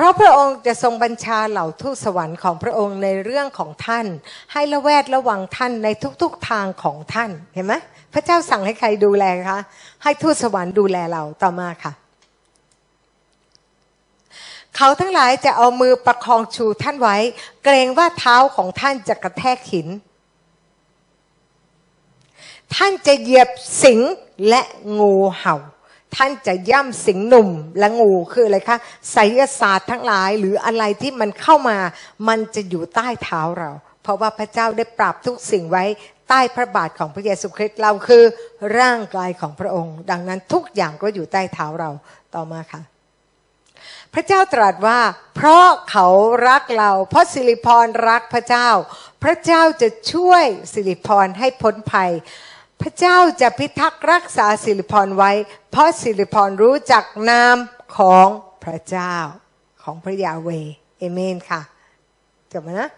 ราะพระองค์จะทรงบัญชาเหล่าทูตสวรรค์ของพระองค์ในเรื่องของท่าน ให้ละแวดระวังท่านในทุกๆทางของท่านเห็นไหมพระเจ้าสั่งให้ใครดูแลคะให้ทูตสวรรค์ดูแลเราต่อมาค่ะ เขาทั้งหลายจะเอามือประคองชูท่านไว้ เกรงว่าเท้าของท่านจะกระแทกหิน ท่านจะเหยียบสิงและงูเห่า ท่านจะย่ำสิงหนุ่มและงูคืออะไรคะไสยศาสตร์ทั้งหลายหรืออะไรที่มันเข้ามา มันจะอยู่ใต้เท้าเรา เพราะว่าพระเจ้าได้ปรับทุกสิ่งไว้ใต้พระบาทของพระเยซูคริสต์เราคือร่างกายของพระองค์ ดังนั้นทุกอย่างก็อยู่ใต้เท้าเราต่อมาค่ะ พระเจ้าตรัสว่า เพราะเขารักเรา เพราะสิริพรรักพระเจ้า พระเจ้าจะช่วยสิริพรให้พ้นภัย พระเจ้าจะพิทักษ์รักษาสิริพรไว้ เพราะสิริพรรู้จักนามของพระเจ้าของพระยาเวเอเมนค่ะจบไหมนะ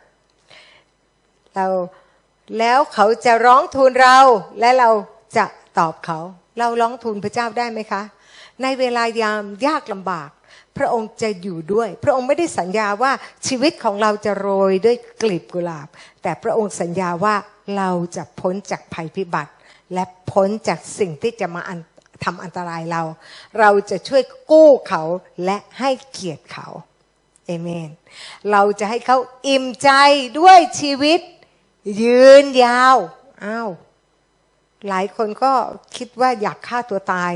เราแล้วเขาจะร้องทูลเราและเราจะตอบเขา เราร้องทูลพระเจ้าได้ไหมคะ ในเวลายามยากลำบาก พระองค์จะอยู่ด้วย พระองค์ไม่ได้สัญญาว่าชีวิตของเราจะโรยด้วยกลีบกุหลาบ แต่พระองค์สัญญาว่าเราจะพ้นจากภัยพิบัติ และพ้นจากสิ่งที่จะมาทำอันตรายเรา เราจะช่วยกู้เขาและให้เกียรติเขาเอเมน เราจะให้เขาอิ่มใจด้วยชีวิต ยืนยาวอ้าวหลายคนก็คิดว่าอยากฆ่าตัวตาย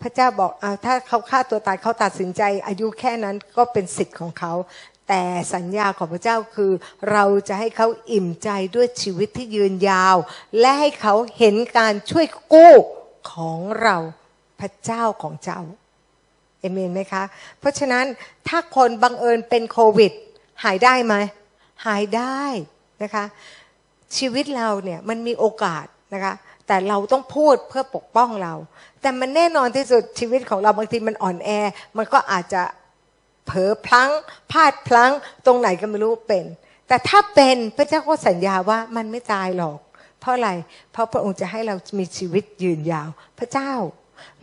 พระเจ้าบอกอาถ้าเขาฆ่าตัวตายเขาตัดสินใจ อายุแค่นั้นก็เป็นสิทธิ์ของเขา แต่สัญญาของพระเจ้าคือเราจะให้เขาอิ่มใจด้วยชีวิตที่ยืนยาว และให้เขาเห็นการช่วยกู้ของเราพระเจ้าของเจ้าเอเมนไหมคะ เพราะฉะนั้นถ้าคนบังเอิญเป็นโควิด หายได้ไหม หายได้นะคะ ชีวิตเราเนี่ยมันมีโอกาสนะคะ แต่เราต้องพูดเพื่อปกป้องเรา แต่มันแน่นอนที่สุดชีวิตของเราบางทีมันอ่อนแอ มันก็อาจจะ เผลอพลั้งพลาดพลั้ง ตรงไหนก็ไม่รู้เป็น แต่ถ้าเป็นพระเจ้าก็สัญญาว่ามันไม่ตายหรอก เพราะอะไร เพราะพระองค์จะให้เรามีชีวิตยืนยาว พระเจ้า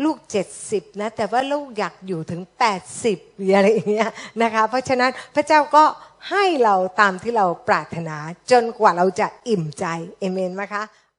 ลูกเจ็ดสิบนะแต่ว่าลูกอยากอยู่ถึงแปดสิบอะไรอย่างเงี้ยนะคะเพราะฉะนั้นพระเจ้าก็ให้เราตามที่เราปรารถนาจนกว่าเราจะอิ่มใจเอเมนไหมคะ